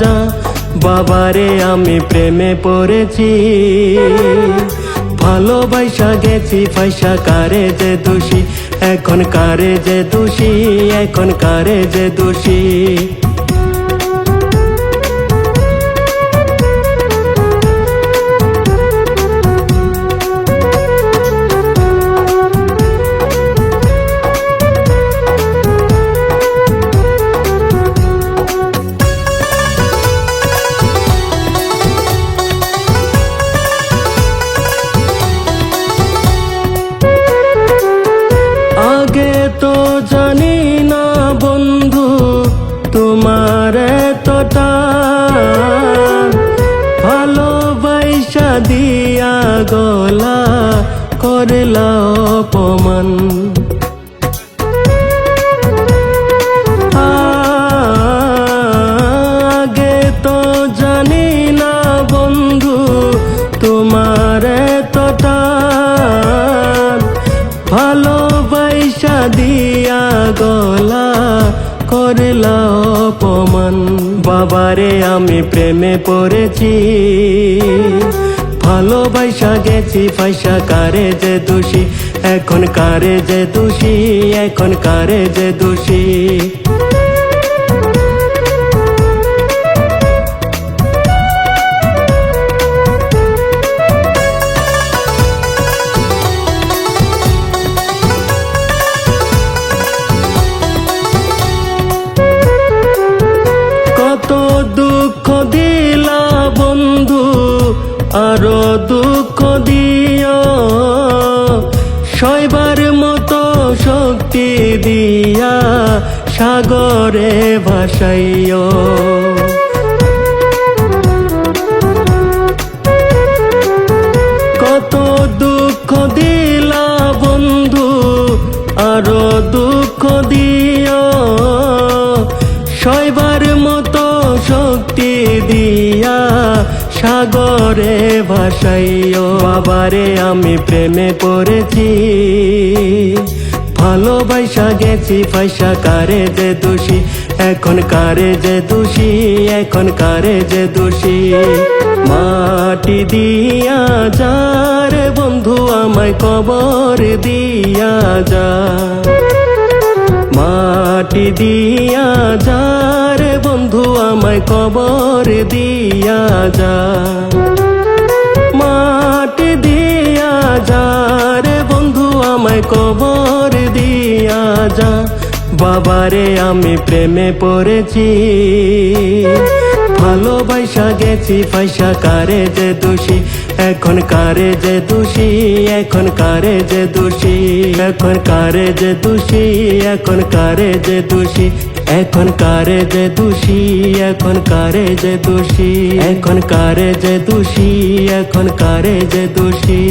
যা বাবারে আমি প্রেমে পড়েছি। ভালোবাসা গেছি পয়সা কারে যে দোষী, এখন কারে যে দোষী, এখন কারে যে দোষী। অপমান আগে তো জানি না বন্ধু, তোমার এতটা। ভালোবাসা দিয়া গলা করলা অপমান। বাবারে, আমি প্রেমে পড়েছি। ভালোবাসা গেছি পয়সা কারে যে দোষী। এখন কারে যে দোষী এখন কারে যে দোষী। শক্তি দিয়া সাগরে ভাসাইও। কত দুঃখ দিলা বন্ধু, আরও দুঃখ দিও। শৈবার মতো শক্তি দিয়া সাগরে ভাসাইও। বাবারে, আমি প্রেমে পড়েছি। ভালোবাসা গেছি, পয়সা কারে যে দোষী? এখন কারে যে দোষী? এখন কারে যে দোষী? মাটি দিয়া যার বন্ধু আমায় কবর দিয়া যা। মাটি দিয়া যার বন্ধু আমায় কবর দিয়া যা। মাটি দিয়া যার বন্ধু আমায় কবর যা বাবারে আমি প্রেমে পড়েছি। ভালোবাসা গেছি পয়সা কারে যে দোষী? এখন কারে যে দোষী? এখন কারে যে দোষী? এখন কারে যে দোষী? এখন কারে যে দোষী? এখন কারে যে দোষী? এখন কারে যে দোষী? এখন কারে যে দোষী? এখন কারে যে দোষী?